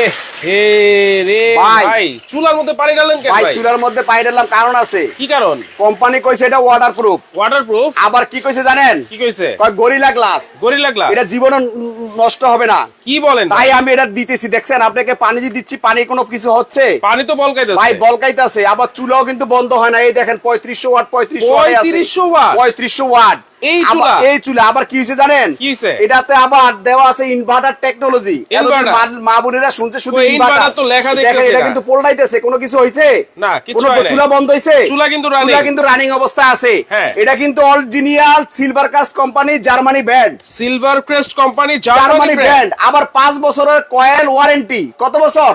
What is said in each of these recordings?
এ হে রে ভাই। ভাই চুলার মধ্যে পানি ডালেন কেন ভাই ভাই? চুলার মধ্যে পাই দিলাম কারণ আছে। কি কারণ? কোম্পানি কইছে এটা ওয়াটার ওয়াটারপ্রুফ আবার কি কইছে জানেন? কি কইছে? কয় গরিলা গ্লাস গরিলা গ্লাস এটা জীবনও নষ্ট হবে না। কি বলেন তাই আমি এটা দিতেছি দেখছেন? আপনাকে পানি দিয়ে দিচ্ছি পানি কোনো কিছু হচ্ছে? পানি তো বলকাইতেছে। ভাই বলকাইতেছে আবার চুলাও কিন্তু বন্ধ হয় না। এই দেখেন পঁয়ত্রিশশো ওয়াট পঁয়ত্রিশশো 3500 watt? পঁয়ত্রিশশো ওয়াট। এই চুলা? এই চুলা আবার কি হয়েছে জানেন? কি হইছে? এটাতে আবার দেওয়া আছে ইনভার্টার টেকনোলজি মা বোনেরা শুনছে শুধু ইনভার্টার তো লেখা দেখেন এটা কিন্তু পোল্টাইতেছে কোনো কিছু হয়েছে না, কিচ্ছু হয় চুলা বন্ধ চুলা কিন্তু। চুলা কিন্তু রানিং অবস্থা আছে। হ্যাঁ। এটা কিন্তু original silver cast company Germany brand silver crest company Germany brand আবার পাঁচ বছরের কয়েল ওয়ারেন্টি কত বছর?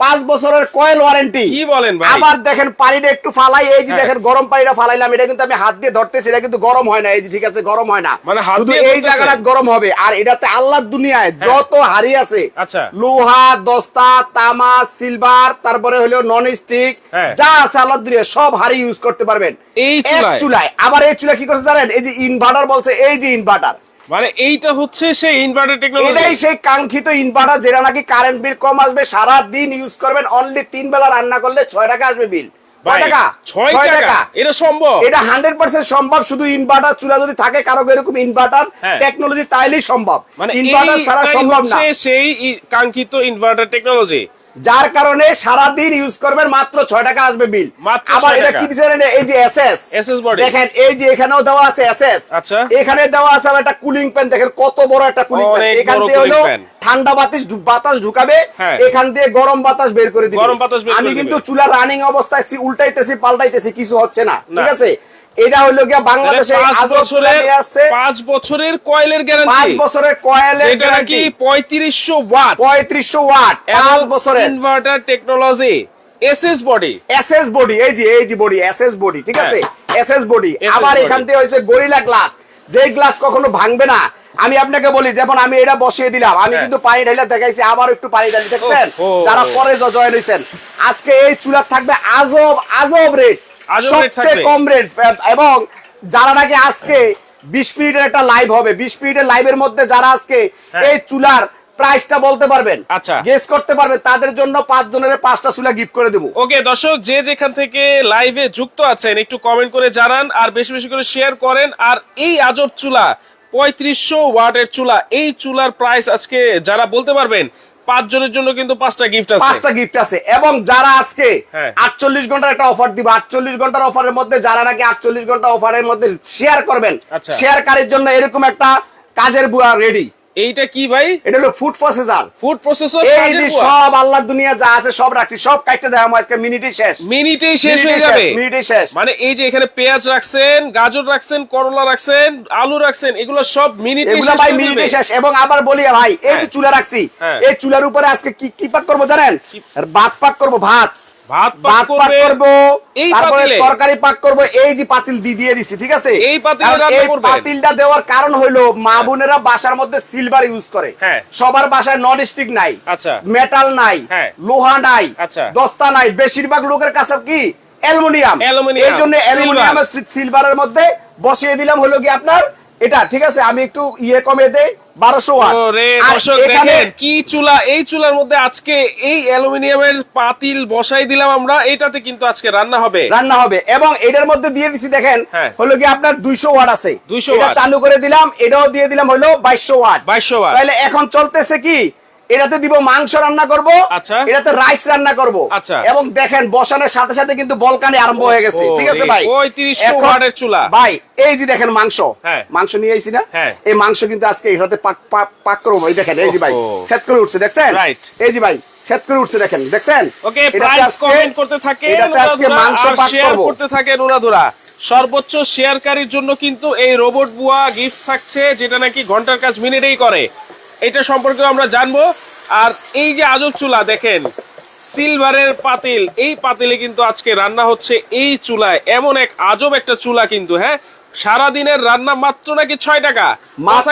পাঁচ বছরের কয়েল ওয়ারেন্টি কি বলেন ভাই? আবার দেখেন পানিটা একটু ফালাই এই যে হ্যাঁ। দেখেন গরম পানিটা ফালাইলাম এটা কিন্তু আমি হাত দিয়ে ধরতেছি এটা কিন্তু গরম হয় না এই যে ঠিক আছে গরম হয় না মানে হাত শুধু দিয়ে এই জায়গাটা গরম হবে আর এটাতে আল্লাহর দুনিয়ায় যত হাড়ি আছে আচ্ছা। লোহা দস্তা তামা সিলভার তারপরে হলো নন স্টিক হ্যাঁ। যা আছে আল্লাহর দুনিয়ায় সব হাড়ি ইউজ করতে পারবেন এই? চুলায় আবার এই চুলা কি করছে জানেন এই যে ইনভার্টার বলছে এই যে ইনভার্টার মানে এইটা হচ্ছে সেই ইনভার্টার টেকনোলজি এটাই সেই কাঙ্ক্ষিত ইনভার্টার যেটা নাকি কারেন্ট বিল কম আসবে সারা দিন ইউজ করবেন অনলি তিন বেলা রান্না করলে ছয় টাকা আসবে বিল টাকা? ছয় টাকা। এটা সম্ভব। এটা হান্ড্রেড পার্সেন্ট সম্ভব শুধু ইনভার্টার চুলা যদি থাকে কারও এরকম ইনভার্টার হ্যাঁ। টেকনোলজি তাইলেই সম্ভব। মানে ইনভার্টার ছাড়া সম্ভব না। সেই কাঙ্ক্ষিত ইনভার্টার টেকনোলজি যার কারণে সারা দিন ইউজ করবেন মাত্র ছয় টাকা আসবে বিল আবার এটা কি জানেন? এই যে এসএস SS body। দেখেন এই যে এখানেও দেওয়া আছে এসএস আচ্ছা। এখানে দেওয়া আছে আবার একটা কুলিং ফ্যান দেখেন কত বড় একটা কুলিং অনেক এখান দিয়ে হলো ঠান্ডা বাতাস বাতাস ঢুকাবে হ্যাঁ। এখান দিয়ে গরম বাতাস বের করে দিবে। গরম বাতাস আমি কিন্তু চুলা রানিং অবস্থায় আছি, উল্টাইতেছি পাল্টাইতেছি কিছু হচ্ছে না। ঠিক আছে? এটা হলো গিয়া বাংলাদেশে পাঁচ বছরের নিয়ে আসছে। পাঁচ বছরের কয়েলের পাঁচ গ্যারান্টি বছরের কয়েলের যেটা নাকি পঁয়ত্রিশশো ওয়াট। পঁয়ত্রিশশো ওয়াট পাঁচ বছরের। Inverter technology SS body SS body এই যে এই যে বডি এসএস বডি ঠিক আছে? এসএস বডি আবার এখান থেকে হয়েছে গরিলা গ্লাস যেই গ্লাস কখনো ভাঙবে না। আমি আপনাকে বলি যেমন আমি এটা বসিয়ে দিলাম আমি হ্যাঁ। কিন্তু পানি ঢাইলে দেখাইছি আবার একটু পানি ঢালি দেখছেন? যারা পরে জয়েন হয়েছেন আজকে এই চুলা থাকবে আজব আজব রেট সবচেয়ে কম রেট এবং যারা নাকি আজকে বিশ মিনিটের একটা লাইভ হবে বিশ মিনিটের লাইভের মধ্যে যারা আজকে হ্যাঁ। এই চুলার প্রাইসটা বলতে পারবেন আচ্ছা। গেস করতে পারবেন তাদের জন্য পাঁচ জনের পাঁচটা চুলা গিফট করে দেবো ওকে দর্শক যে যেখান থেকে লাইভে যুক্ত আছেন একটু কমেন্ট করে জানান আর বেশি বেশি করে শেয়ার করেন আর এই আজব চুলা পঁয়ত্রিশশো ওয়াটের চুলা এই চুলার প্রাইস আজকে যারা বলতে পারবেন পাঁচ জনের জন্য কিন্তু পাঁচটা গিফট আছে। পাঁচটা গিফট আছে। এবং যারা আজকে হ্যাঁ। আটচল্লিশ ঘণ্টার একটা অফার দিবে আটচল্লিশ ঘণ্টার অফারের মধ্যে যারা নাকি আটচল্লিশ ঘণ্টা অফারের মধ্যে শেয়ার করবেন শেয়ার শেয়ারকারীর জন্য এরকম একটা কাজের বুয়া রেডি এইটা কি ভাই? এটা হলো ফুড প্রসেসর ফুড প্রসেসর এই যে সব আল্লাহ দুনিয়া যা আছে সব রাখছি সব কাটতে দেওয়া আজকে মিনিটই শেষ। মিনিটেই শেষ হয়ে যাবে। মিনিটই শেষ। মানে এই যে এখানে পেঁয়াজ রাখছেন গাজর রাখছেন করলা রাখছেন আলু রাখছেন এগুলো সব মিনিটে এগুলা ভাই মিনিটে শেষ। এবং আবার বলি ভাই এই যে হ্যাঁ। চুলা রাখছি হ্যাঁ। এই চুলার উপরে আজকে কি কি পাক করব জানেন? আর ভাত পাক করব ভাত। ভাত ভাত পাক পাক এই পাতিলে? তরকারি পাক করব এই যে পাতিল দিয়ে দিয়ে দিছি ঠিক আছে এই পাতিলে কারণ রান্না এই করবেন? পাতিলটা দেওয়ার কারণ হলো মা বোনেরা বাসার মধ্যে সিলভার ইউজ করে হ্যাঁ। সবার বাসায় নন স্টিক নাই আচ্ছা। মেটাল নাই হ্যাঁ। লোহা নাই আচ্ছা। দস্তা নাই বেশিরভাগ লোকের কাছে কি অ্যালুমিনিয়াম এই জন্য। অ্যালুমিনিয়াম সিলভারের মধ্যে বসিয়ে দিলাম হলো কি আপনার এটা ঠিক আছে? আমি একটু ইয়ে কমে দেই বারোশো দেখেন কি চুলা এই চুলার মধ্যে আজকে এই অ্যালুমিনিয়ামের পাতিল বসাই দিলাম আমরা এটাতে কিন্তু আজকে রান্না হবে। রান্না হবে। এবং এটার মধ্যে দিয়ে দিছি দেখেন হ্যাঁ। হলো কি আপনার দুইশো ওয়াট আছে। 200 এটা চালু করে দিলাম এটাও দিয়ে দিলাম হলো বাইশশো ওয়াট। বাইশো ওয়াট। তাহলে এখন চলতেছে কি? এটাতে দিব মাংস রান্না করব আচ্ছা। এটাতে রাইস রান্না করব আচ্ছা। এবং দেখেন বসানোর সাথে সাথে কিন্তু বলকানি আরম্ভ হয়ে গেছে ঠিক আছে ভাই 3500 এখন- ওয়াটের চুলা। ভাই এই যে দেখেন মাংস হ্যাঁ। মাংস নিয়ে আইছি না হ্যাঁ। এই মাংস কিন্তু আজকে এটাতে পাক পাক করব এই দেখেন এই যে ভাই সেট করে উঠছে দেখছেন. এই যে ভাই সেট করে উঠছে দেখেন দেখছেন ওকে প্রাইস কমেন্ট করতে থাকে এটাতে আজকে মাংস পাক শেয়ার করতে থাকে নুরাধুরা সর্বোচ্চ শেয়ারকারীর জন্য কিন্তু এই রোবট বুয়া গিফট থাকছে যেটা নাকি ঘণ্টার কাজ মিনিটেই করে এটা সম্পর্কে আমরা জানব। আর এই যে আজব চুলা দেখেন সিলভারের পাতিল এই পাতিলে কিন্তু আজকে রান্না হচ্ছে এই চুলায়। এমন এক আজব একটা চুলা কিন্তু হ্যাঁ? সারা দিনের রান্না মাত্র নাকি ছয় টাকা? মাত্র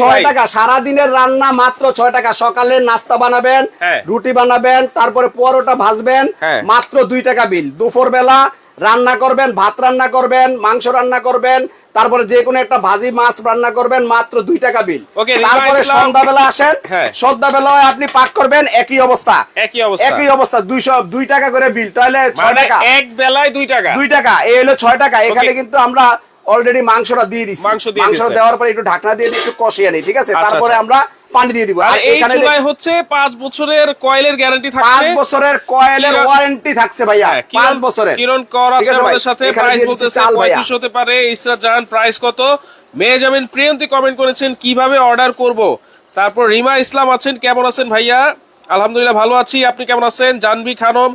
ছয় টাকা। সারাদিনের রান্না মাত্র ছয় টাকা। সকালে নাস্তা বানাবেন হ্যাঁ। রুটি বানাবেন তারপরে পরোটা ভাজবেন হ্যাঁ। মাত্র দুই টাকা বিল। দুপুর বেলা রান্না করবেন ভাত রান্না করবেন মাংস রান্না করবেন তারপরে যে কোনো একটা ভাজি মাছ রান্না করবেন মাত্র দুই টাকা বিল। তারপরে সন্ধ্যাবেলা আসেন হ্যাঁ। সন্ধ্যাবেলায় আপনি পাক করবেন একই অবস্থা। একই অবস্থা। একই অবস্থা দুইশো দুই টাকা করে বিল তাহলে ছয় মানে টাকা। এক বেলায় দুই টাকা। দুই টাকা এই হলো ছয় টাকা। এখানে কিন্তু আমরা অলরেডি মাংসটা দিয়ে দিচ্ছি মাংস দেওয়ার পরে একটু ঢাকনা দিয়ে একটু কষিয়ে নিই ঠিক আছে? আচ্ছা, তারপরে আচ্ছা। আমরা পানি দিয়ে দিব। আর এই চুলায় হচ্ছে পাঁচ বছরের কয়েলের গ্যারান্টি থাকছে। বছরের কয়েলের ওয়ারেন্টি থাকছে ভাইয়া। হ্যাঁ, কিরণ- পাঁচ বছরের। কিরণ কর আছে আমাদের সাথে। প্রাইস বলতেছে চাল ভাইয়া। পঁয়ত্রিশ হতে পারে। ইসরাত জাহান প্রাইস কত? মেহজামিন প্রিয়ন্তি কমেন্ট করেছেন কীভাবে অর্ডার করব? তারপর রিমা ইসলাম আছেন কেমন আছেন ভাইয়া? আলহামদুলিল্লাহ ভালো আছি। আপনি কেমন আছেন? জানবি খানম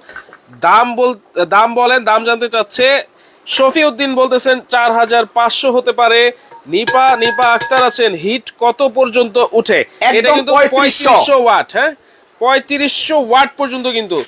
দাম বল দাম বলেন দাম জানতে চাচ্ছে। শফি উদ্দিন বলতেছেন চার হাজার পাঁচশো হতে পারে। নিপা নিপা আক্তার আছেন হিট কত পর্যন্ত উঠে? এটা কিন্তু পঁয়ত্রিশশো। ওয়াট হ্যাঁ? পঁয়ত্রিশশো ওয়াট পর্যন্ত কিন্তু।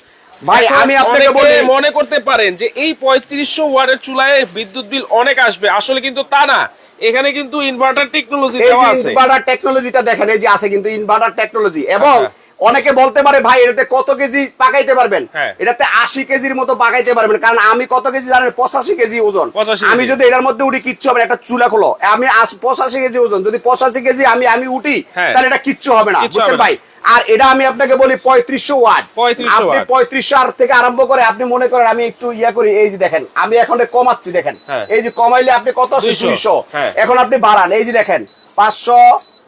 ভাই, আমি আপনাকে বলি- মনে করতে পারেন যে এই পঁয়ত্রিশশো ওয়াটের চুলায় বিদ্যুৎ বিল অনেক আসবে। আসলে কিন্তু তা না। এখানে কিন্তু ইনভার্টার টেকনোলজি দেওয়া আছে। ইনভার্টার টেকনোলজিটা দেখেন এই যে আছে কিন্তু ইনভার্টার টেকনোলজি এবং আচ্ছা। অনেকে বলতে পারে ভাই এটাতে কত কেজি পাকাইতে পারবেন? হ্যাঁ। এটাতে আশি কেজির মতো পাকাইতে পারবেন। কারণ আমি কত কেজি জানেন? পঁচাশি কেজি ওজন। আমি যদি এটার মধ্যে উঠি কিচ্ছু হবে একটা চুলা খোলো। আমি পঁচাশি কেজি ওজন। যদি পঁচাশি কেজি আমি আমি উঠি হ্যাঁ। তাহলে এটা কিচ্ছু হবে না। বুঝছেন ভাই? আর এটা আমি আপনাকে বলি পঁয়ত্রিশশো ওয়াট। 3500 আপনি পঁয়ত্রিশশো আর থেকে আরম্ভ করে আপনি মনে করেন আমি একটু ইয়া করি এই যে দেখেন আমি এখন কমাচ্ছি দেখেন। হ্যাঁ। এই যে কমাইলে আপনি কত 200 দুইশো। এখন আপনি বাড়ান এই যে দেখেন পাঁচশো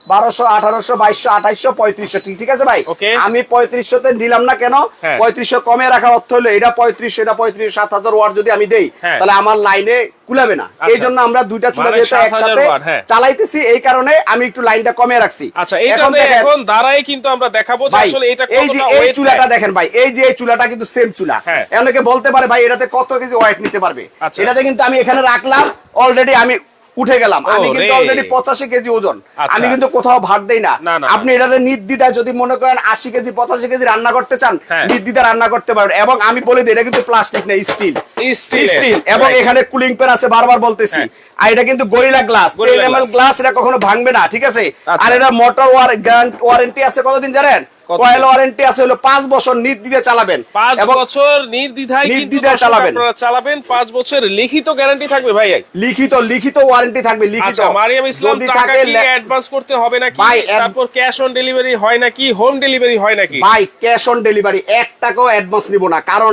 বারোশো আঠারোশো বাইশশো আঠাইশশো পঁয়ত্রিশশো ঠিক ঠিক আছে ভাই Okay. আমি পঁয়ত্রিশশোতে দিলাম না কেন হ্যাঁ। পঁয়ত্রিশশো কমে রাখার অর্থ হলো এটা পঁয়ত্রিশশো এটা পঁয়ত্রিশ সাত হাজার ওয়াট যদি আমি দেই হ্যাঁ। তাহলে আমার লাইনে কুলাবে না এই জন্য আমরা দুইটা চুলা মানে যেহেতু একসাথে হ্যাঁ। চালাইতেছি এই কারণে আমি একটু লাইনটা কমে রাখছি আচ্ছা এখন দাঁড়াই কিন্তু আমরা দেখাবো যে আসলে এটা এই যে এই চুলাটা দেখেন ভাই এই যে এই চুলাটা কিন্তু সেম চুলা। অনেকে বলতে পারে ভাই এটাতে কত কেজি ওয়েট নিতে পারবে আচ্ছা। এটাতে কিন্তু আমি এখানে রাখলাম অলরেডি আমি উঠে গেলাম। আমি কিন্তু অলরেডি পঁচাশি কেজি ওজন। আচ্ছা। আমি কিন্তু কোথাও ভাত দেই না। আপনি এটাতে নির্দ্বিধায় যদি মনে করেন আশি কেজি পঁচাশি কেজি রান্না করতে চান হ্যাঁ। নির্দ্বিধায় রান্না করতে পারবেন এবং আমি বলে দিই এটা কিন্তু প্লাস্টিক না স্টিল স্টিল এবং এখানে কুলিং পেন আছে বারবার বলতেছি। হ্যাঁ। আর এটা কিন্তু গরিলা গ্লাস। গ্লাস এটা কখনো ভাঙবে না ঠিক আছে? আচ্ছা। আর এটা মোটর ওয়ারেন্টি আছে কতদিন জানেন? কয়েল ওয়ারেন্টি আছে হলো পাঁচ বছর নির্দ্বিধায় চালাবেন। পাঁচ বছর নির্দ্বিধায় নির্দ্বিধায় চালাবেন। আপনারা চালাবেন বছর লিখিত গ্যারান্টি থাকবে ভাই। লিখিত লিখিত ওয়ারেন্টি থাকবে লিখিত। আচ্ছা মারিয়াম ইসলাম টাকা কি অ্যাডভান্স করতে হবে নাকি? তারপর ক্যাশ অন ডেলিভারি হয় নাকি? হোম ডেলিভারি হয় নাকি? ভাই ক্যাশ অন ডেলিভারি এক টাকাও অ্যাডভান্স নিব না। কারণ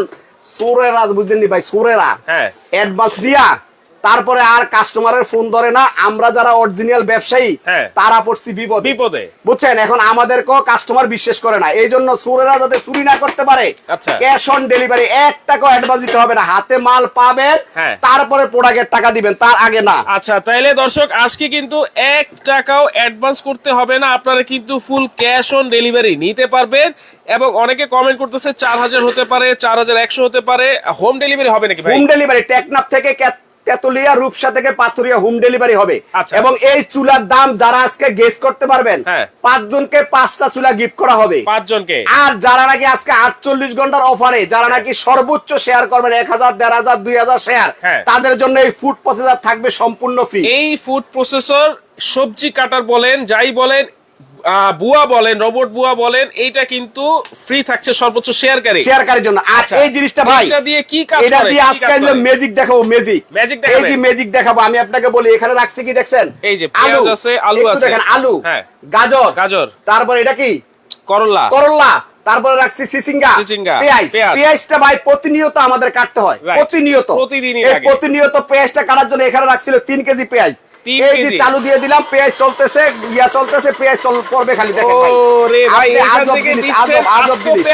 সোরেরা বুঝছেন নি ভাই সোরেরা হ্যাঁ। অ্যাডভান্স দিয়া তারপরে আর কাস্টমারের ফোন ধরে না। আমরা যারা অরিজিনাল ব্যবসায়ী হ্যাঁ। তারা পড়ছি বিপদ। বিপদে। বুঝছেন? এখন আমাদেরকেও কাস্টমার বিশ্বাস করে না। এই জন্য সুরেরা যাতে চুরি না করতে পারে আচ্ছা। ক্যাশ অন ডেলিভারি এক টাকাও অ্যাডভান্স দিতে হবে না। হাতে মাল পাবেন হ্যাঁ। তারপরে প্রোডাক্টের টাকা দিবেন তার আগে না। আচ্ছা তাইলে দর্শক আজকে কিন্তু এক টাকাও অ্যাডভান্স করতে হবে না। আপনারা কিন্তু ফুল ক্যাশ অন ডেলিভারি নিতে পারবেন এবং অনেকে কমেন্ট করতেছে চার হাজার হতে পারে চার হাজার একশো হতে পারে। হোম ডেলিভারি হবে নাকি ভাই? হোম ডেলিভারি টেকনাফ থেকে কে- তেতুলিয়া রূপসা থেকে পাথুরিয়া হোম ডেলিভারি হবে আচ্ছা। এবং এই চুলার দাম যারা আজকে গেস করতে পারবেন হ্যাঁ। পাঁচজনকে পাঁচটা চুলা গিফট করা হবে পাঁচজনকে আর যারা নাকি আজকে আটচল্লিশ ঘণ্টার অফারে যারা নাকি সর্বোচ্চ শেয়ার করবেন এক হাজার দেড় হাজার দুই হাজার শেয়ার হ্যাঁ। তাদের জন্য এই ফুড প্রসেসর থাকবে সম্পূর্ণ ফ্রি এই ফুড প্রসেসর সবজি কাটার বলেন যাই বলেন বুয়া বলেন রোবট বুয়া বলেন এইটা কিন্তু ফ্রি থাকছে সর্বোচ্চ শেয়ারকারী শেয়ারকারীর জন্য। আচ্ছা। এই জিনিসটা ভাই এটা দিয়ে কি কাজ এটা দিয়ে আজকে করে? ম্যাজিক দেখাবো ম্যাজিক Magic এই যে ম্যাজিক দেখাবো আমি আপনাকে বলি এখানে রাখছি কি দেখছেন? এই যে পেঁয়াজ আছে, আলু আছে। দেখেন আলু হ্যাঁ। গাজর। গাজর। তারপর এটা কি? করলা। করলা। তারপরে রাখছি সিসিঙ্গা। পেঁয়াজ। পেঁয়াজ। পেঁয়াজটা ভাই প্রতিনিয়ত আমাদের কাটতে হয়। প্রতিনিয়ত। লাগে। প্রতিনিয়ত পেঁয়াজটা কাটার জন্য এখানে রাখছিল তিন কেজি পেঁয়াজ। এই যে চালু দিয়ে দিলাম পেঁয়াজ চলতেছে ইয়া চলতেছে পেঁয়াজ চল পড়বে খালি দেখেন ভাই। ওরে ভাই, আজব জিনিস, আজব, আজব জিনিস।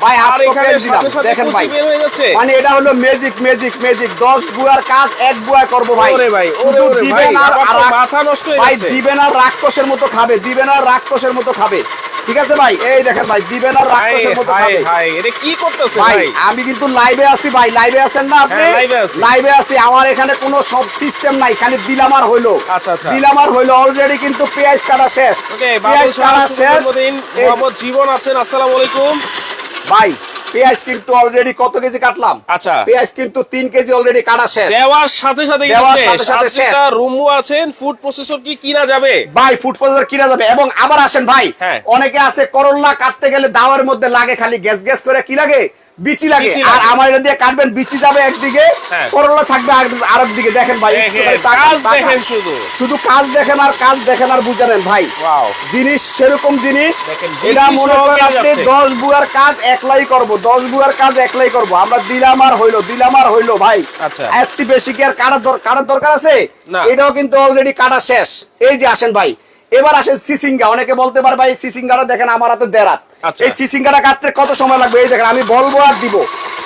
ভাই আর পেঁয়াজ দিলাম সাথে সাথে দেখেন ভাই। বের হয়ে যাচ্ছে। মানে এটা হলো ম্যাজিক ম্যাজিক ম্যাজিক 10 বুয়ার কাজ এক বুয়া করব ভাই। ওরে ভাই, শুধু দিবেন আর আমার তো আর- মাথা নষ্ট হয়ে ভাই দিবেন আর রাক্ষসের মতো খাবে দিবেন আর রাক্ষসের মতো খাবে। ঠিক আছে ভাই? এই দেখেন ভাই দিবেন আর রাক্ষসের মতো খাবে। এটা কি করতেছে ভাই আমি কিন্তু লাইভে আছি ভাই লাইভে আছেন না আপনি? হ্যাঁ। লাইভে আছি। আমার এখানে কোনো সব সিস্টেম নাই খালি দিলাম আর হইল। আচ্ছা, আচ্ছা। দিলাম আর হইল অলরেডি কিন্তু পেঁয়াজ কাটা শেষ। পেঁয়াজ কাটা শেষ। মোহাম্মদ জীবন আছেন আসসালামু আলাইকুম। ভাই পেঁয়াজ কিন্তু অলরেডি কত কেজি কাটলাম? আচ্ছা। পেঁয়াজ কিন্তু তিন কেজি অলরেডি কাটা শেষ। দেওয়ার সাথে সাথে দেওয়ার সাথে সাথে শেষ। রুমু আছেন ফুড প্রসেসর কি কিনা যাবে? ভাই ফুড প্রসেসর কিনা যাবে? এবং আবার আসেন ভাই হ্যাঁ। অনেকে আছে করল্লা কাটতে গেলে দাওয়ার মধ্যে লাগে খালি গ্যাস গ্যাস করে। কি লাগে? বিচি লাগে। আর আমার এটা দিয়ে কাটবেন বিচি যাবে একদিকে হ্যাঁ। করলা থাকবে আর- দিকে দেখেন ভাই দেখেন, কাজ দেখেন শুধু। শুধু কাজ দেখেন আর কাজ দেখেন আর ভাই। জিনিস সেরকম জিনিস এটা মনে করেন আপনি দশ বুয়ার কাজ একলাই করব দশ বুয়ার কাজ একলাই করব। আমরা দিলাম আর হইল দিলাম আর হইল ভাই। আচ্ছা। এর বেশি কি আর কাটার দরকার আছে? এটাও কিন্তু অলরেডি কাটা শেষ। এই যে আসেন ভাই এবার আসেন সিসিঙ্গা। অনেকে বলতে পারে ভাই সিসিঙ্গাটা দেখেন আমার হাতে দেরাত আচ্ছা। এই সিসিঙ্গাটা কাটতে কত সময় লাগবে? এই দেখেন আমি বলব আর দিব।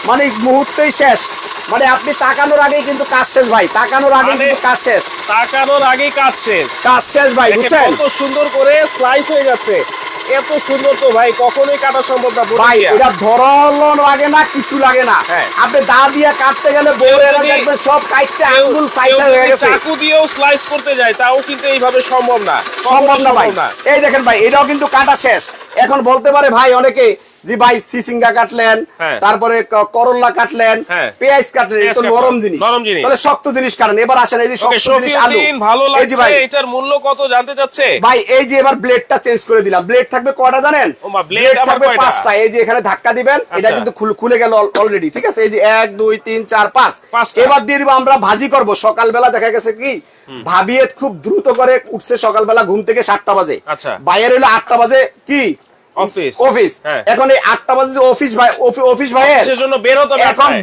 মানে মুহূর্তেই শেষ। মানে আপনি তাকানোর আগেই কিন্তু কাজ শেষ ভাই তাকানোর আগেই মানে- কিন্তু কাজ শেষ। তাকানোর আগেই কাজ শেষ। কাজ শেষ ভাই বুঝছেন? কত সুন্দর করে স্লাইস হয়ে যাচ্ছে। এত সুন্দর তো ভাই কখনোই কাটা সম্ভব না বলে ভাই এটা ধরলও লাগে না কিছু লাগে না। হ্যাঁ। আপনি দা দিয়ে কাটতে গেলে যদি- দেখবেন সব কাটতে আঙ্গুল সাইজ হয়ে গেছে। চাকু দিয়েও স্লাইস করতে যায় তাও কিন্তু এইভাবে সম্ভব না। সম্ভব না ভাই। এই দেখেন ভাই এটাও কিন্তু কাটা শেষ। এখন বলতে পারে ভাই অনেকে যে ভাই সিসিঙ্গা কাটলেন হ্যাঁ। তারপরে করল্লা কাটলেন হ্যাঁ। পেঁয়াজ কাটলেন এটা নরম জিনিস। নরম জিনিস। তাহলে শক্ত জিনিস কাটেন। এবার আসেন এই যে শক্ত জিনিস আলু। ভালো লাগছে। ভাই। এটার মূল্য কত জানতে চাচ্ছে? ভাই এই যে এবার ব্লেডটা চেঞ্জ করে দিলাম। ব্লেড থাকবে কয়টা জানেন? ব্লেড থাকবে পাঁচটা। এই যে এখানে ধাক্কা দিবেন এটা আচ্ছা। কিন্তু খুল- গেল অলরেডি ঠিক আছে? এই যে এক দুই তিন চার পাঁচ। পাঁচটা। এবার দিয়ে দিব আমরা ভাজি করব। সকালবেলা দেখা গেছে কি? ভাবিয়ে খুব দ্রুত করে উঠছে সকালবেলা ঘুম থেকে সাতটা বাজে। আচ্ছা। বাইরে হলো আটটা বাজে কি? অফিস অফিস হ্যাঁ। এখন এই আটটা বাজে অফিস ভাই অফিস ভাইয়ের। জন্য বের হতে এখন আটটায়।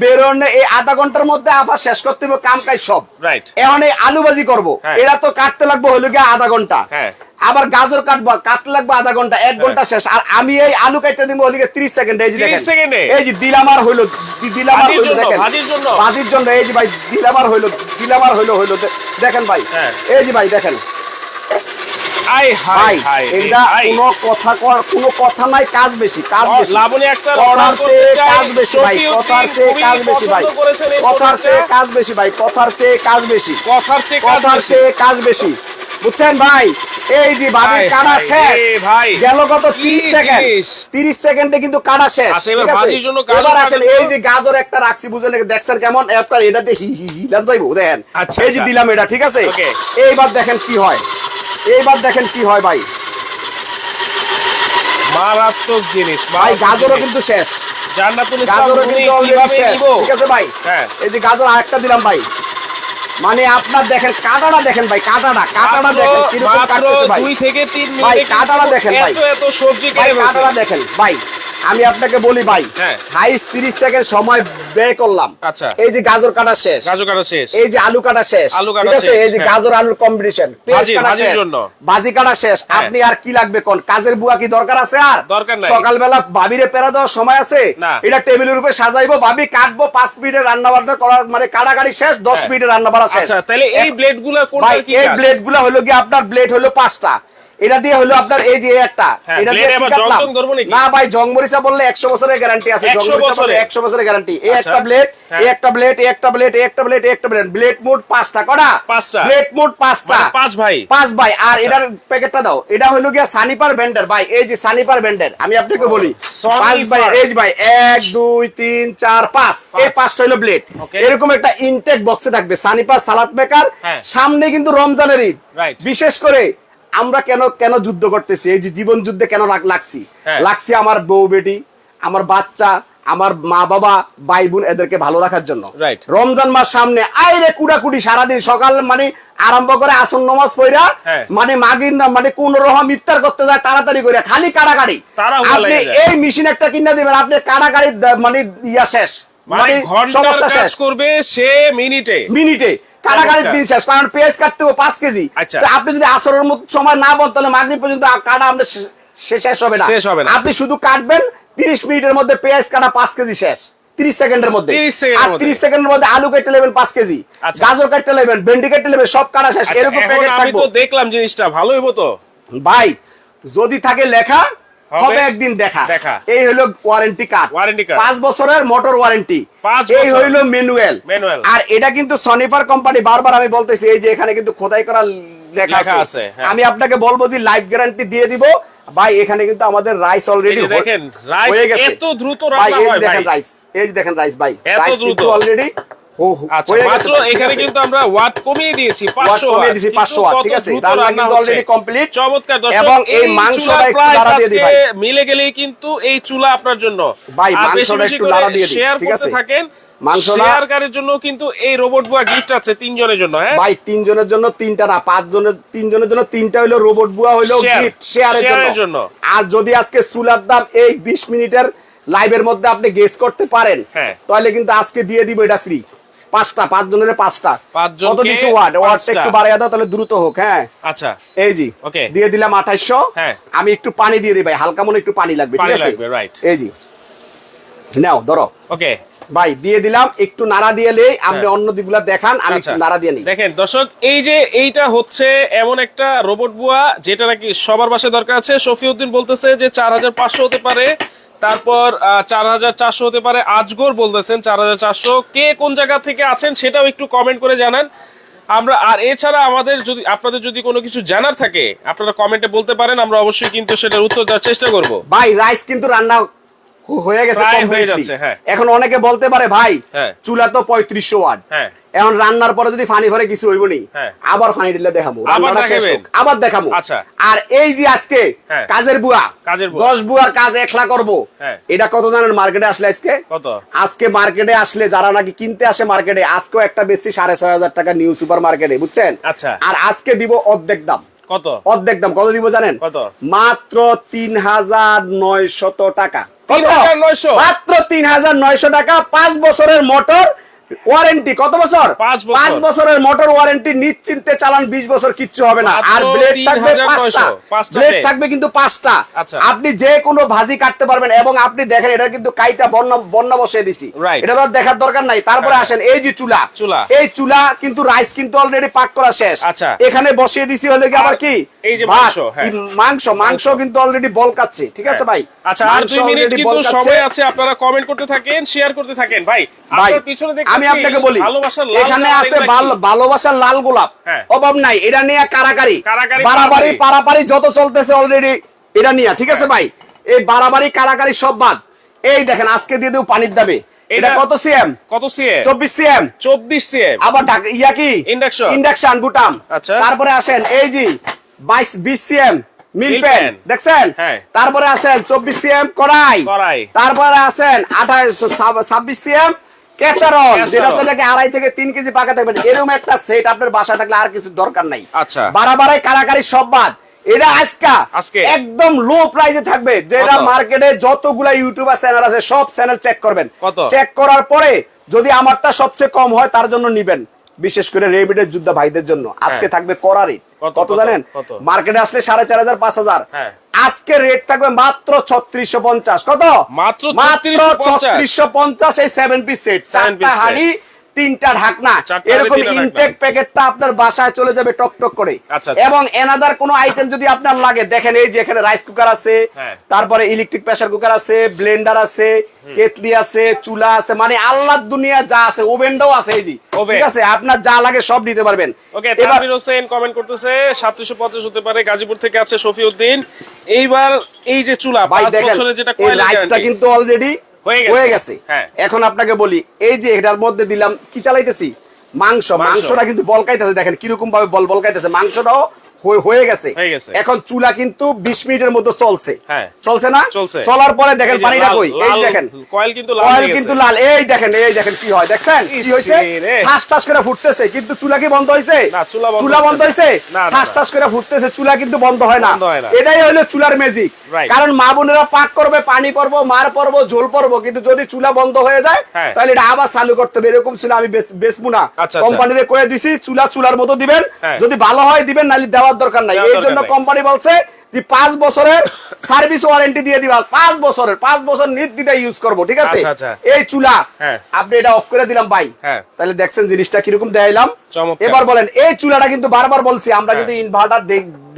এই আধা ঘণ্টার মধ্যে আবার শেষ করতে হবে কাম কাজ সব। Right. এখন এই আলু ভাজি হ্যাঁ। এরা তো কাটতে লাগবে হলো গিয়ে আধা ঘণ্টা। হ্যাঁ। আবার গাজর কাটবো কাটতে লাগবে আধা ঘণ্টা এক ঘণ্টা শেষ। আর আমি এই আলু কাটতে দিব হলো গিয়ে ত্রিশ সেকেন্ড এই যে 30 দেখেন। এই যে দিলাম আর হইল দি- দিলাম আর হইল দেখেন। ভাজির জন্য? এই যে ভাই দিলাম আর হইল দিলাম আর হইল হইল দেখেন ভাই। এই যে ভাই দেখেন। ভাই এটা কোনো কথা কোনো কথা নাই কাজ বেশি কাজ বেশি। লাবণী একটা কথার চেয়ে কাজ বেশি ভাই কথার চেয়ে কাজ বেশি ভাই। পছন্দ করেছেন এই কথার চেয়ে কাজ বেশি ভাই কথার চেয়ে কাজ বেশি। কথার চেয়ে কথার চেয়ে কাজ বেশি। বুঝছেন ভাই? এই যে ভাবি কাটা শেষ। ভাই, গেল কত কি 30 সেকেন্ড। জিনিস? 30 সেকেন্ডে কিন্তু কাটা শেষ আচ্ছা, এবার ঠিক আছে? গাজর এবার আসেন এই যে গাজর একটা রাখছি বুঝেন দেখছেন কেমন? একটা এটাতে হি হি যাইবো দেখেন আচ্ছা, এই যে আচ্ছা। দিলাম এটা ঠিক আছে? এইবার দেখেন কি হয়। এইবার দেখেন কি হয় ভাই। মারাত্মক জিনিস ভাই গাজরও কিন্তু শেষ। জান্নাতুল ইসলাম কিন্তু অলরেডি শেষ। ঠিক আছে ভাই? হ্যাঁ। এই যে গাজর আরেকটা দিলাম ভাই। মানে আপনার দেখেন কাটাটা দেখেন ভাই কাটাটা কাটাটা দেখেন কীরকম কাটতেছে ভাই। দুই থেকে তিন ভাই, কাটাটা দেখেন ভাই। এত এত সবজি কেটে। কাটাটা দেখেন ভাই। আমি আপনাকে বলি ভাই হ্যাঁ। হাইস্ট 30 সেকেন্ড সময় ব্যয় করলাম আচ্ছা। এই যে গাজর কাটা শেষ গাজর কাটা শেষ এই যে আলু কাটা শেষ আলু কাটা শেষ, এই যে হ্যাঁ। গাজর আলুর কম্বিনেশন পেঁয়াজ কাটা শেষ। ভাজি কাটা শেষ হ্যাঁ। আপনি আর কি লাগবে কোন কাজের বুয়া কি দরকার আছে আর দরকার নাই। সকালবেলা ভাবিরে পেরা দেওয়ার সময় আছে এটা টেবিলের উপরে সাজাইবো ভাবি কাটবো পাঁচ মিনিটের রান্না বান্না করা মানে কাটাকাটি শেষ দশ হ্যাঁ। মিনিটের রান্না বান্না শেষ আচ্ছা তাহলে এই ব্লেডগুলা কোনটা কি এই? ব্লেডগুলা হলো কি আপনার ব্লেড হলো পাঁচটা এটা দিয়ে হলো আপনার এই যে একটা হ্যাঁ, এটা দিয়ে? না ভাই জং মরিচা বললে একশো বছরের গ্যারান্টি আছে 100 জং মরিচা বললে বছরের? একশো বছরের গ্যারান্টি এই আচ্ছা। একটা ব্লেড। এই একটা ব্লেড এই একটা ব্লেড এই একটা ব্লেড এই একটা ব্লেড ব্লেড মোট পাঁচটা কটা পাঁচটা। ব্লেড মোট পাঁচটা মানে পাঁচ ভাই আচ্ছা। পাঁচ ভাই আর এটার প্যাকেটটা দাও এটা হলো গিয়া সানিপার ব্যান্ডার ভাই এই যে সানিপার ব্যান্ডার আমি আপনাকে বলি। পাঁচ ভাই এই যে ভাই এক দুই তিন চার পাঁচ এই পাঁচ। পাঁচটা হলো ব্লেড এরকম একটা ইনটেক বক্সে থাকবে সানিপার সালাদ মেকার। সামনে কিন্তু রমজানের ঈদ বিশেষ করে আমরা কেন কেন যুদ্ধ করতেছি? এই যে জীবন যুদ্ধে কেন লাগছি? হ্যাঁ। লাগছি আমার বউ বেটি আমার বাচ্চা আমার মা বাবা ভাই বোন এদেরকে ভালো রাখার জন্য। রমজান মাস সামনে আইরে কুড়াকুড়ি সারাদিন সকাল মানে আরম্ভ করে আসন নমাজ পড়া হ্যাঁ। মানে মাগির না মানে কোন রকম ইফতার করতে যায় তাড়াতাড়ি করে খালি কাড়াকাড়ি। আপনি এই মেশিন একটা কিনে দিবেন আপনি কাড়াকাড়ি মানে ইয়া শেষ। মানে সমস্যা শেষ। করবে সে মিনিটে। মিনিটে। কাটাকাটির দিন শেষ কারণ পেঁয়াজ কাটতে হবে পাঁচ কেজি। আচ্ছা। তো আপনি যদি আসরের মতো সময় না বল তাহলে পর্যন্ত কাটা আমরা শেষ হবে না। শেষ হবে না। আপনি শুধু কাটবেন তিরিশ মিনিটের মধ্যে পেঁয়াজ কাটা পাঁচ কেজি শেষ। তিরিশ সেকেন্ডের মধ্যে। 30 সেকেন্ডের মধ্যে। তিরিশ সেকেন্ডের মধ্যে আলু কেটে নেবেন পাঁচ কেজি আচ্ছা। গাজর কেটে নেবেন ভেন্ডি কেটে নেবেন সব কাটা শেষ। আচ্ছা, এরকম আমি তো দেখলাম জিনিসটা ভালোই হতো। ভাই যদি থাকে লেখা হবে। একদিন দেখা। দেখা। এই হলো ওয়ারেন্টি কার্ড Warranty card। পাঁচ বছরের মোটর ওয়ারেন্টি এই বছর। হইল ম্যানুয়াল আর এটা কিন্তু সনিফার কোম্পানি বারবার আমি বলতেছি এই যে এখানে কিন্তু খোদাই করা লেখা আছে। হ্যাঁ। আমি আপনাকে বলব যে লাইফ গ্যারান্টি দিয়ে দিব। ভাই এখানে কিন্তু আমাদের রাইস অলরেডি দেখেন রাইস এত দ্রুত রান্না হয় ভাই। দেখেন রাইস এই দেখেন রাইস ভাই। এত রাইস দ্রুত। অলরেডি আচ্ছা মাত্র এখানে কিন্তু আমরা ওয়াট কমিয়ে দিয়েছি 500 কমিয়ে দিয়েছি 500 ওয়াট, ঠিক আছে? রান্না রান্না কিন্তু হচ্ছে। already চমৎকার দর্শক এবং এই মাংসটা একটু price দিয়ে দিই ভাই। মিলে গেলেই কিন্তু এই চুলা আপনার জন্য ভাই, আর মাংসটা একটু করে দিয়ে দিই, ঠিক আছে? থাকেন মাংসটা- জন্য কিন্তু এই রোবট বুয়া গিফট আছে তিনজনের জন্য হ্যাঁ ভাই তিনজনের জন্য তিনটা না পাঁচ জনের তিনজনের জন্য তিনটা হইল রোবট বুয়া গিফট শেয়ারের জন্য জন্য। আর যদি আজকে চুলার দাম এই 20 মিনিটের লাইভের মধ্যে আপনি গেস করতে পারেন হ্যাঁ। তাহলে কিন্তু আজকে দিয়ে দিব এটা ফ্রি পাঁচটা পাঁচ জনের পাঁচটা কত দিছো ওয়াট ওয়াটটা একটু বাড়াইয়া দাও তাহলে দ্রুত হোক হ্যাঁ। আচ্ছা। এই জি Okay. দিয়ে দিলাম আঠাইশো হ্যাঁ। আমি একটু পানি দিয়ে দিই ভাই হালকা মনে একটু পানি লাগবে ঠিক আছে? right. এই জি নাও ধরো। ওকে। ভাই দিয়ে দিলাম একটু নাড়া দিয়ে আপনি হ্যাঁ। অন্য দিকগুলা দেখান আমি আচ্ছা। একটু নাড়া দিয়ে নিই। দেখেন দর্শক এই যে এইটা হচ্ছে এমন একটা রোবট বুয়া যেটা নাকি সবার বাসায় দরকার আছে। শফিউদ্দিন বলতেছে যে চার হাজার পাঁচশো হতে পারে। তারপর চার হাজার চারশো হতে পারে। আজগর বলতেছেন চার হাজার চারশো। কে কোন জায়গা থেকে আছেন সেটাও একটু কমেন্ট করে জানান। আমরা আর এছাড়া আমাদের যদি আপনাদের যদি কোনো কিছু জানার থাকে আপনারা কমেন্টে বলতে পারেন আমরা অবশ্যই কিন্তু সেটার উত্তর দেওয়ার চেষ্টা করব। ভাই রাইস কিন্তু রান্না হয়ে গেছে হয়ে। এখন অনেকে বলতে পারে ভাই হ্যাঁ। চুলা তো পঁয়ত্রিশশো ওয়াট। হ্যাঁ। এখন রান্নার পরে যদি ফানি ফানি কিছু হইব নি হ্যাঁ। আবার ফানি দিলে দেখাবো আবার দেখাবো আচ্ছা। আর এই যে আজকে হ্যাঁ। কাজের বুয়া কাজের দশ বুয়ার কাজ একলা করব হ্যাঁ। এটা কত জানেন মার্কেটে আসলে আজকে কত আজকে মার্কেটে আসলে যারা নাকি কিনতে আসে মার্কেটে আজকেও একটা বেশি সাড়ে ছয় হাজার টাকা নিউ সুপার মার্কেটে বুঝছেন আচ্ছা। আর আজকে দিব অর্ধেক দাম কত অর্ধেক দাম কত দিব জানেন কত? মাত্র তিন হাজার নয়শত টাকা কত? 3,900 মাত্র তিন হাজার নয়শো টাকা পাঁচ বছরের মোটর ওয়ারেন্টি কত বছর? পাঁচ বছরের মোটর ওয়ারেন্টি নিশ্চিন্তে চালান বিশ বছর কিচ্ছু হবে না। আর ব্লেড থাকবে পাঁচটা। ব্লেড থাকবে কিন্তু পাঁচটা। আচ্ছা। আপনি যে কোনো ভাজি কাটতে পারবেন এবং আপনি দেখেন এটা কিন্তু কাইটা বন্যা বন্যা বসিয়ে দিছি। এটা তো দেখার দরকার নাই। তারপরে। আসেন এই যে চুলা। চুলা। এই চুলা কিন্তু রাইস কিন্তু অলরেডি পাক করা শেষ। আচ্ছা। এখানে বসিয়ে দিছি হলে কি আবার কি? এই যে মাংস, হ্যাঁ। মাংস মাংস কিন্তু অলরেডি বলকাচ্ছে ঠিক আছে ভাই? আচ্ছা আর মাংস মিনিট কিন্তু। সময় আছে আপনারা কমেন্ট করতে থাকেন শেয়ার করতে থাকেন। ভাই আপনার পিছনে দেখতেছি আমি আপনাকে বলি ভালোবাসার লাল এখানে আছে ভালোবাসার লাল গোলাপ হ্যাঁ। অভাব নাই এটা নিয়ে কারাকারি বাড়াবাড়ি পারাপারি। যত চলতেছে অলরেডি এটা নিয়ে ঠিক আছে ভাই? এই বাড়াবাড়ি কারাকারি সব বাদ। এই দেখেন আজকে দিয়ে দেব পানির দাবে। এটা কত সিএম কত সিএ চব্বিশ সিএম চব্বিশ সিএ আবার ঢাক- ইয়া কি? Induction। ইন্ডাকশন বুটাম আচ্ছা। তারপরে আসেন এই জি বাইশ বিশ সিএম মিল দেখছেন? হ্যাঁ। তারপরে আসেন চব্বিশ সিএম কড়াই। তারপরে আসেন আঠাশ ছাব্বিশ সিএম ক্যাচারল Casserole। যেটা আড়াই থেকে তিন কেজি পাকা থাকবেন এরকম একটা সেট আপনার বাসা থাকলে আর কিছু দরকার নাই। আচ্ছা। বাড়াবাড়াই কারাকারি সব বাদ। এটা আজকা। একদম লো প্রাইসে থাকবে। যেটা মার্কেটে যতগুলা ইউটিউবার চ্যানেল আছে সব চ্যানেল চেক করবেন। চেক করার পরে যদি আমারটা সবচেয়ে কম হয় তার জন্য নিবেন। বিশেষ করে রেমিডের যুদ্ধ ভাইদের জন্য। আজকে হ্যাঁ। থাকবে করারি রেট কত, জানেন? মার্কেটে আসলে সাড়ে চার হাজার পাঁচ হাজার। হ্যাঁ। আজকে রেট থাকবে মাত্র ছত্রিশশো পঞ্চাশ। কত? মাত্র মাত্র 3650 ছত্রিশশো পঞ্চাশ এই সেভেন পিস সেট হাড়ি তিনটা ঢাকনা এরকম ইনটেক প্যাকেটটা আপনার বাসায় চলে যাবে টক টক করে আচ্ছা, আচ্ছা। এবং এনাদার কোনো আইটেম যদি আপনার লাগে দেখেন এই যে এখানে রাইস কুকার আছে হ্যাঁ। তারপরে ইলেকট্রিক প্রেসার কুকার আছে ব্লেন্ডার আছে কেতলি আছে চুলা আছে মানে আল্লাহর দুনিয়া যা আছে ওভেনটাও আছে এই জি। ঠিক আছে আপনার যা লাগে সব নিতে পারবেন ওকে তানভীর হোসেন কমেন্ট করতেছে সাতশো পঞ্চাশ হতে পারে গাজীপুর থেকে আছে শফিউদ্দিন এইবার এই যে চুলা ভাই পাঁচ দেখেন বছরের যেটা কয়লা রাইসটা। কিন্তু অলরেডি হয়ে গেছে। হয়ে। এখন আপনাকে বলি এই যে এটার মধ্যে দিলাম কি চালাইতেছি মাংস মাংস। মাংসটা কিন্তু বলকাইতেছে দেখেন কীরকম ভাবে বল বলকাইতেছে মাংসটাও হয়ে- গেছে। এখন চুলা কিন্তু বিশ মিনিটের মধ্যে চলছে। হ্যাঁ। চলছে না? চলার পরে দেখেন পানিটা কই? এই দেখেন। কয়েল কিন্তু লাল অয়েল কিন্তু লাল। এই দেখেন এই দেখেন কি হয়। দেখছেন? কি হয়েছে। ঠাস ঠাস করে ফুটতেছে। কিন্তু চুলা কি বন্ধ হয়েছে না, চুলা বন্ধ চুলা। হয়েছে ঠাস ঠাস করে ফুটতেছে। চুলা কিন্তু বন্ধ হয় না। এটাই হলো চুলার ম্যাজিক কারণ মা বোনেরা পাক করবে পানি পরবো মার পরবো ঝোল পরবো। কিন্তু যদি চুলা বন্ধ হয়ে যায় হ্যাঁ। তাহলে এটা আবার চালু করতে হবে। এরকম ছিল আমি বেচবো না। আচ্ছা, আচ্ছা। কোম্পানিরে কয়ে দিছি চুলা চুলার মতো দিবেন। হ্যাঁ। যদি ভালো হয় দিবেন নাহলে দেওয়ার দরকার নাই এই জন্য কোম্পানি বলছে যে পাঁচ বছরের সার্ভিস ওয়ারেন্টি দিয়ে দিবা পাঁচ বছরের পাঁচ বছর নির্দিটা ইউজ করব ঠিক আছে আচ্ছা, আচ্ছা। এই চুলা হ্যাঁ। আপনি এটা অফ করে দিলাম ভাই হ্যাঁ। তাহলে দেখছেন জিনিসটা কীরকম দেখাইলাম এবার বলেন এই চুলাটা কিন্তু বারবার বলছি আমরা হ্যাঁ। কিন্তু ইনভার্টার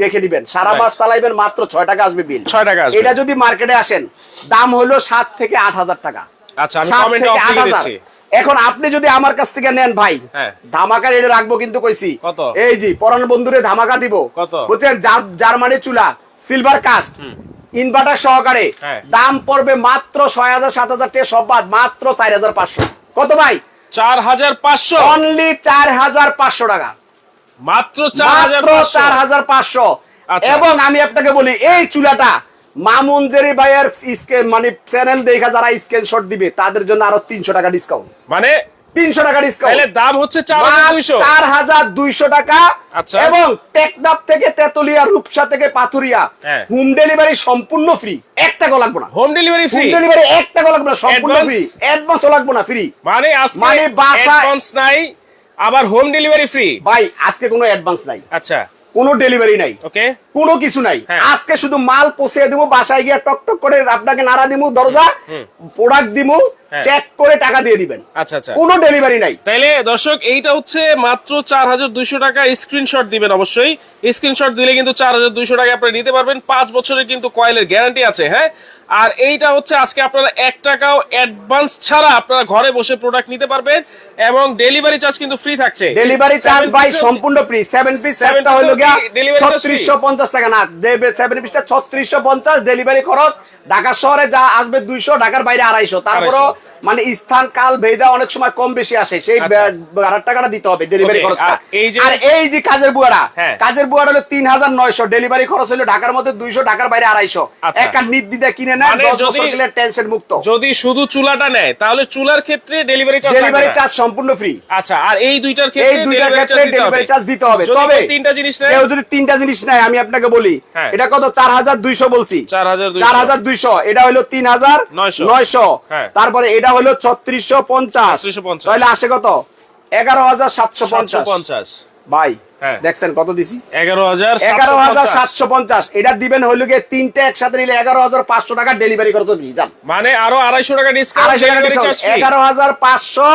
দেখে দিবেন সারা মাস চালাইবেন মাত্র ছয় টাকা আসবে বিল ছয় টাকা। এটা যদি মার্কেটে আসেন দাম হলো সাত থেকে আট হাজার টাকা আচ্ছা আমি কমেন্টে অফ হাজার। দিচ্ছি এখন আপনি যদি আমার কাছ থেকে নেন ভাই হ্যাঁ। ধামাকা রেটে রাখব কিন্তু কইছি কত? এই জি পরান বন্ধুরে ধামাকা দিব কত? বুঝছেন জার্মানি চুলা সিলভার কাস্ট ইনভার্টার সহকারে হ্যাঁ। দাম পড়বে মাত্র ছয় হাজার সাত হাজার টাকা সব বাদ মাত্র চার হাজার পাঁচশো কত ভাই চার হাজার পাঁচশো অনলি চার হাজার পাঁচশো টাকা মাত্র চার হাজার মাত্র পাঁচশো চার হাজার পাঁচশো আচ্ছা। এবং আমি আপনাকে বলি এই চুলাটা মামুন জেরি ভাইয়ের মানে চ্যানেল দেখা যারা স্ক্রিনশট দিবে তাদের জন্য আরও তিনশো টাকা ডিসকাউন্ট মানে? তিনশো টাকা তাহলে ডিসকাউন্ট দাম হচ্ছে চার হাজার দুইশো। টাকা। আচ্ছা। এবং টেকনাপ থেকে তেতুলিয়া রূপসা থেকে পাথুরিয়া। হ্যাঁ। হোম ডেলিভারি সম্পূর্ণ ফ্রি এক টাকা লাগবে না। Home delivery home free delivery এক টাকা লাগবে না সম্পূর্ণ? ফ্রি অ্যাডভান্সও লাগবে না ফ্রি মানে আজকে মানে বাসা- অ্যাডভান্স নাই আবার হোম ডেলিভারি ফ্রি ভাই আজকে কোনো অ্যাডভান্স নাই। আচ্ছা। কোনো ডেলিভারি নাই। ওকে কোনো কিছু নাই। হ্যাঁ। আজকে শুধু মাল পৌঁছে দিব বাসায় গিয়ে টক টক করে আপনাকে নাড়া দিমু দরজা প্রোডাক্ট দিমু হ্যাঁ। চেক করে টাকা দিয়ে দিবেন। আচ্ছা আচ্ছা। কোনো ডেলিভারি নাই। তাইলে দর্শক এইটা হচ্ছে মাত্র চার হাজার দুইশো টাকা স্ক্রিনশট দিবেন অবশ্যই। স্ক্রিনশট দিলে কিন্তু চার হাজার দুইশো টাকা আপনি নিতে পারবেন। পাঁচ বছরের কিন্তু কয়েলের গ্যারান্টি আছে হ্যাঁ? আর এইটা হচ্ছে আজকে আপনারা এক টাকাও অ্যাডভান্স ছাড়া আপনারা ঘরে বসে প্রোডাক্ট নিতে পারবেন এবং ডেলিভারি চার্জ কিন্তু ফ্রি থাকছে। ডেলিভারি চার্জ ভাই সম্পূর্ণ ফ্রি সেভেন পিস Seven সেটটা piece হলো ও গিয়া কি delivery charge free? ছত্রিশশো পঞ্চাশ টাকা না যে সেভেন পিসটা ছত্রিশশো পঞ্চাশ ডেলিভারি খরচ ঢাকা শহরে যা আসবে দুইশো ঢাকার বাইরে আড়াইশো। তারপরও মানে স্থান কাল ভেদা অনেক সময় কম বেশি আসে। সেই আচ্ছা। আড়াই টাকাটা দিতে হবে ডেলিভারি খরচটা। আর এই যে- কাজের বুয়ারা হ্যাঁ। কাজের বুয়ারা হলো তিন হাজার নয়শো ডেলিভারি খরচ হলো ঢাকার মধ্যে দুইশো ঢাকার বাইরে আড়াইশো। আচ্ছা। একটা নির্দিদা কিনে নেয় মানে দশ বছর গেলে টেনশন মুক্ত। যদি শুধু চুলাটা নেয় তাহলে চুলার ক্ষেত্রে ডেলিভারি চার্জ ডেলিভারি চার্জ সম্পূর্ণ ফ্রি আচ্ছা আর এই দুইটার ক্ষেত্রে এই দুইটার ক্ষেত্রে ডেলিভারি চার্জ দিতে হবে। তবে তিনটা জিনিস নেয় কেউ যদি তিনটা জিনিস নেয় আমি আপনাকে বলি হ্যাঁ। এটা কত? চার হাজার দুইশো বলছি। 4,200 চার হাজার দুইশো এটা হলো তিন হাজার নয়শো। হ্যাঁ। তারপরে এটা হলো ছত্রিশশো পঞ্চাশ। 3650 তাহলে আসে কত? এগারো হাজার সাতশো পঞ্চাশ। ভাই হ্যাঁ। দেখছেন কত দিছি? এগারো হাজার এগারো হাজার সাতশো পঞ্চাশ। এটা দিবেন হইল গিয়ে তিনটে একসাথে নিলে এগারো হাজার পাঁচশো টাকা ডেলিভারি খরচ দিয়ে যান মানে আরও আড়াইশো টাকা ডিসকাউন্ট। এগারো হাজার পাঁচশো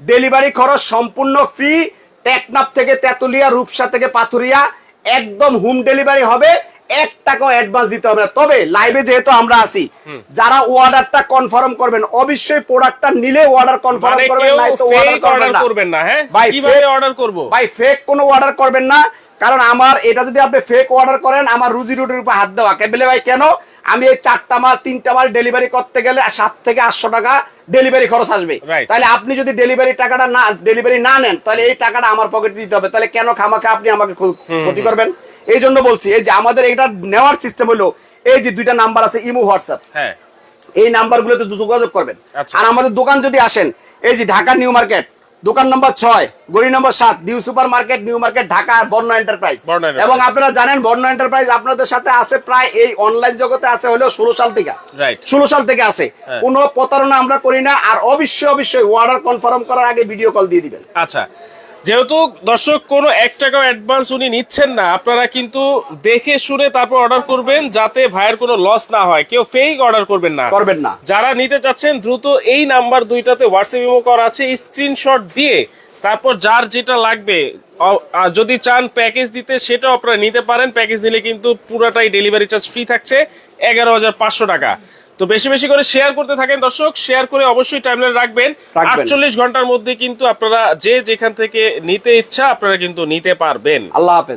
ডেলিভারি খরচ সম্পূর্ণ ফ্রি টেকনাপ থেকে তেতুলিয়া রূপসা থেকে পাথুরিয়া। একদম হোম ডেলিভারি হবে। এক টাকাও অ্যাডভান্স দিতে হবে না। তবে লাইভে যেহেতু আমরা আছি যারা অর্ডারটা কনফার্ম করবেন অবশ্যই প্রোডাক্টটা নিলে অর্ডার কনফার্ম মানে করবেন কেউ নাই তো অর্ডার করবেন না। করবেন হ্যাঁ? ভাই, কীভাবে অর্ডার করব? ভাই ফেক কোনো অর্ডার করবেন না। কারণ আমার এটা যদি আপনি ফেক অর্ডার করেন আমার রুজি রুটির উপর হাত দেওয়া। কেবলে ভাই কেন? আমি এই চারটা মাল তিনটা মাল ডেলিভারি করতে গেলে সাত থেকে আটশো টাকা ডেলিভারি খরচ আসবে। তাহলে আপনি যদি ডেলিভারি টাকাটা না ডেলিভারি না নেন তাহলে এই টাকাটা আমার পকেটে দিতে হবে। তাহলে কেন খামাখা আপনি আমাকে ক্ষু- ক্ষতি করবেন? এই জন্য বলছি এই যে আমাদের এটা নেওয়ার সিস্টেম হলো এই যে দুইটা নাম্বার আছে ইমো হোয়াটসঅ্যাপ। হ্যাঁ। এই নাম্বারগুলোতে যোগাযোগ করবেন। আচ্ছা। আর আমাদের দোকান যদি আসেন এই যে ঢাকা নিউ মার্কেট দোকান নম্বর ছয় গড়ি নম্বর সাত new super market new market Dhaka Barna enterprise এবং আপনারা জানেন বর্ণ এন্টারপ্রাইজ আপনাদের সাথে আছে প্রায় এই অনলাইন জগতে আছে হলো ষোলো সাল থেকে. ষোলো সাল থেকে আছে। হ্যাঁ। কোনো প্রতারণা আমরা করি না আর অবশ্যই অবশ্যই অর্ডার কনফার্ম করার আগে ভিডিও কল দিয়ে দিবেন। আচ্ছা। যেহেতু দর্শক কোনো এক টাকাও অ্যাডভান্স উনি নিচ্ছেন না আপনারা কিন্তু দেখে শুনে তারপর অর্ডার করবেন যাতে ভাইয়ের কোনো লস না হয়। কেউ ফেক অর্ডার করবেন না। করবেন না। যারা নিতে চাচ্ছেন দ্রুত এই নাম্বার দুইটাতে হোয়াটসঅ্যাপ ইমো করা আছে স্ক্রিনশট দিয়ে তারপর যার যেটা লাগবে যদি চান প্যাকেজ দিতে সেটাও আপনারা নিতে পারেন। প্যাকেজ দিলে কিন্তু পুরোটাই ডেলিভারি চার্জ ফ্রি থাকছে। এগারো হাজার পাঁচশো টাকা। তো বেশি বেশি করে শেয়ার করতে থাকেন দর্শক শেয়ার করে অবশ্যই টাইমলাইন রাখবেন। রাখবেন। আটচল্লিশ ঘণ্টার মধ্যে কিন্তু আপনারা যে যেখান থেকে নিতে ইচ্ছা আপনারা কিন্তু নিতে পারবেন। আল্লাহ হাফেজ।